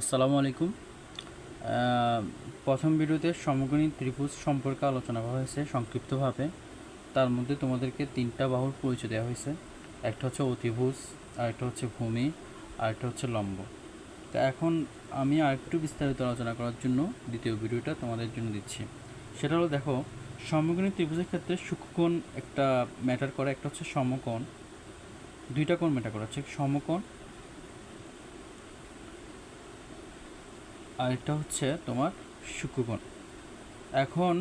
আসসালামু আলাইকুম। প্রথম ভিডিওতে সমকোণী ত্রিভুজ সম্পর্কে আলোচনা করা হয়েছে সংক্ষিপ্তভাবে। তার মধ্যে তোমাদেরকে তিনটা বাহুর পরিচয় দেওয়া হয়েছে। একটা হচ্ছে অতিভুজ, আরেকটা হচ্ছে ভূমি, আরেকটা হচ্ছে লম্ব। তো এখন আমি আরেকটু বিস্তারিত আলোচনা করার জন্য দ্বিতীয় ভিডিওটা তোমাদের জন্য দিচ্ছি। সেটা হলো দেখো সমকোণী ত্রিভুজের ক্ষেত্রে সূক্ষ্মকোণ একটা ম্যাটার করে, একটা হচ্ছে সমকোণ। দুইটা কোণ ম্যাটার করে, হচ্ছে সমকোণ আরেকটা হচ্ছে তোমার সূক্ষ্মকোণ এখন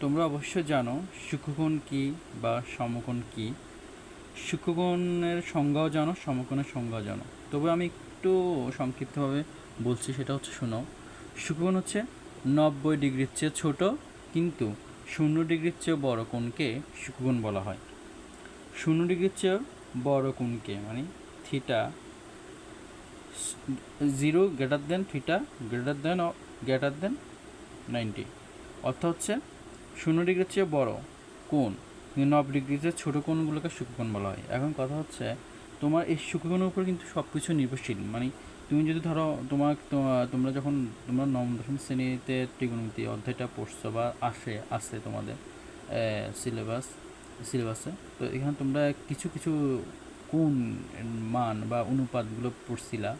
তোমরা অবশ্যই জানো সূক্ষ্মকোণ কি বা সমকোণ কি। সূক্ষ্মকোণের সংজ্ঞাও জানো, সমকোণের সংজ্ঞাও জানো। তবে আমি একটু সংক্ষিপ্তভাবে বলছি, সেটা হচ্ছে শোনো সূক্ষ্মকোণ হচ্ছে নব্বই ডিগ্রির চেয়ে ছোট, কিন্তু শূন্য ডিগ্রির চেয়ে বড় কোণকে সূক্ষ্মকোণ বলা হয়। শূন্য ডিগ্রির চেয়ে বড় কোণকে মানে theta zero greater than theta greater than greater than ninety অর্থাৎ হচ্ছে শূন্য ডিগ্রির চেয়ে বড় কিন্তু নব ডিগ্রির চেয়ে ছোটো কোণগুলোকে সূক্ষ্মকোণ বলা হয়। এখন কথা হচ্ছে তোমার এই সূক্ষ্মকোণের উপর কিন্তু সব কিছু নির্ভরশীল। মানে তুমি যদি ধরো তোমার তোমরা যখন তোমরা নবম, দশম শ্রেণীতে ত্রিগুণমিতি অধ্যায়টা পড়ছো বা আসে আসে তোমাদের সিলেবাস সিলেবাসে তো এখানে তোমরা কিছু কিছু কোন মান বা অনুপাতগুলো পড়ছিলা।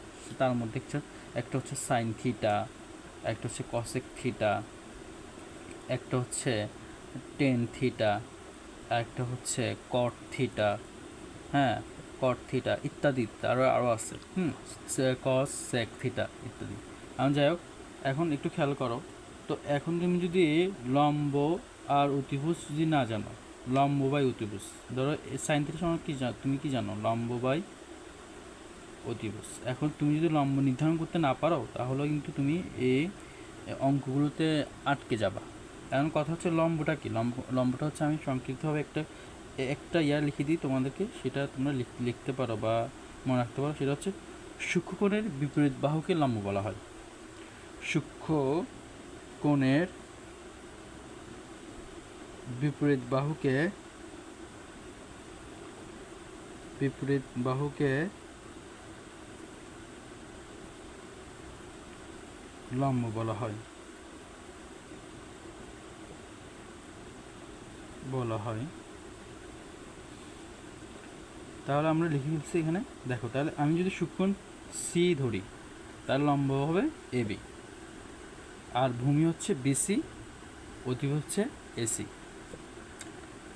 তার মধ্যে একটা একটা হচ্ছে সাইন থিটা একটা হচ্ছে কসেক থিটা একটা হচ্ছে টেন থিটা একটা হচ্ছে কট থিটা হ্যাঁ কট থিটা ইত্যাদি আরও আরও আছে, হুম কস সেক থিটা ইত্যাদি। আমি যাই হোক, এখন একটু খেয়াল করো, তো এখন তুমি যদি লম্ব আর অতিভুজ যদি না জানো, লম্ব বাই অতিভুজ, ধরো সাইন সময় কি জানো, তুমি কি জানো, লম্ব বাই অতিভুজ এখন তুমি যদি লম্ব নির্ধারণ করতে না পারো, তাহলে কিন্তু তুমি এই অঙ্কগুলোতে আটকে যাবা। এখন কথা হচ্ছে লম্বটা কি? লম্ব, লম্বটা হচ্ছে আমি সংক্ষিপ্তভাবে একটা একটা ইয়ার লিখে দিই তোমাদেরকে। সেটা তোমরা লিখ- লিখতে পারো বা মনে রাখতে পারো। সেটা হচ্ছে সূক্ষ্মকোণের বিপরীত বাহুকে লম্ব বলা হয়। সূক্ষ্ম কোণের বিপরীত বাহুকে বিপরীত বাহুকে লম্ব বলা হয়। বলা হয়। তাহলে আমরা লিখে ফেলছি এখানে। দেখো, তাহলে আমি যদি সূক্ষ্মণ সি ধরি তার লম্ব হবে এ বি আর ভূমি হচ্ছে বিসি অতি হচ্ছে এসি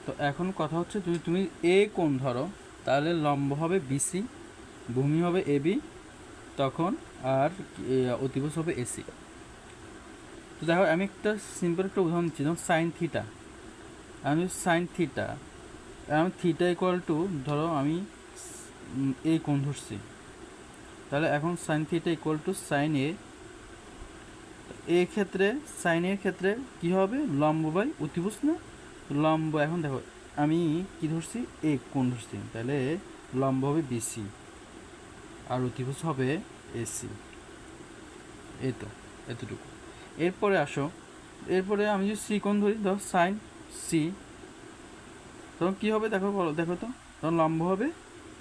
তো এখন কথা হচ্ছে, যদি তুমি এ কোণ ধরো, তাহলে লম্ব হবে বিসি ভূমি হবে এবি তখন আর এ, অতিভুজ হবে এসি। তো দেখো আমি একটা সিম্পল একটা উদাহরণ দিচ্ছি যেমন সাইন থিটা আমি সাইন থিটা আমি থিটা ইকুয়াল টু ধরো আমি এই কোণ ধরছি। তাহলে এখন sine theta equal to sine A এই ক্ষেত্রে সাইন এর ক্ষেত্রে কি হবে? লম্ব বাই অতিভুজ না? লম্ব এখন দেখো আমি কি ধরছি? এ কোণ ধরছি। তাহলে লম্ব হবে বিসি আর অতিভুজ হবে এসি এই তো এতটুকু। এরপরে আসো। এরপরে আমি যদি সি কোণ ধরি, ধর সাইন সি তখন কী হবে দেখো বলো, দেখো তো তখন লম্ব হবে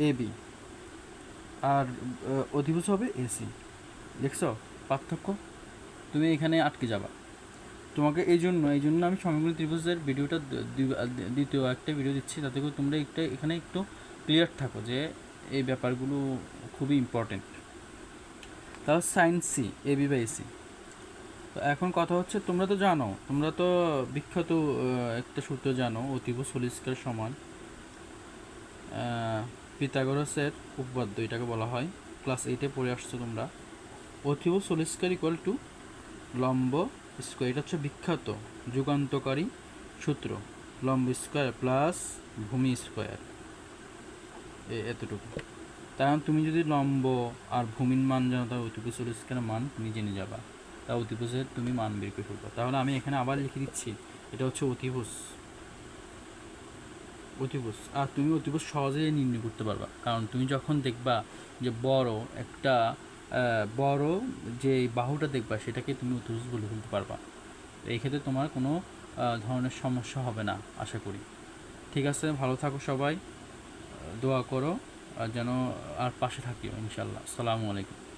এ বি আর অধিভুজ হবে এসি দেখছ? পার্থক্য? তুমি এখানে আটকে যাবা। তোমাকে এই জন্য এই জন্য আমি সমগ্র ত্রিভুজের ভিডিওটা দ্বিতীয় একটা ভিডিও দিচ্ছি। তাতে করে তোমরা একটা, এখানে একটু ক্লিয়ার থাকো যে এই ব্যাপারগুলো খুবই ইম্পর্টেন্ট তাহলে sine C A B by C তো এখন কথা হচ্ছে তোমরা তো জানো তোমরা তো বিখ্যাত একটা সূত্র জানো অতিভুজ হলিস্কার সমান। আহ, পিথাগোরাসের উপপাদ্য এটাকে বলা হয় ক্লাস এইটে পড়ে আসছো তোমরা। অতিভুজ হলিস্কার ইকুয়াল টু লম্ব স্কোয়ার এটা হচ্ছে বিখ্যাত যুগান্তকারী সূত্র। লম্ব স্কোয়ার প্লাস ভূমি স্কোয়ার এতটুকু। কারণ তুমি যদি লম্ব আর ভূমির মান জানো, তাহলে অতিভুজ হলিস্কারের মান তুমি জেনে যাবা? তা অতিভুজের তুমি মান বের করে ফেলবা। তাহলে আমি এখানে আবার লিখে দিচ্ছি, এটা হচ্ছে অতিভুজ। অতিভুজ। আর তুমি অতিভুজ সহজেই নির্ণয় করতে পারবা। কারণ তুমি যখন দেখবা যে বড় একটা বড় যে বাহুটা দেখবা, সেটাকে তুমি অতিভুজ বলে ফেলতে পারবা। এই ক্ষেত্রে তোমার কোনো ধরনের সমস্যা হবে না, আশা করি। ঠিক আছে, ভালো থাকো সবাই। দোয়া করো আর যেন আর পাশে থাকি ইনশাল্লাহ আসসালামু আলাইকুম।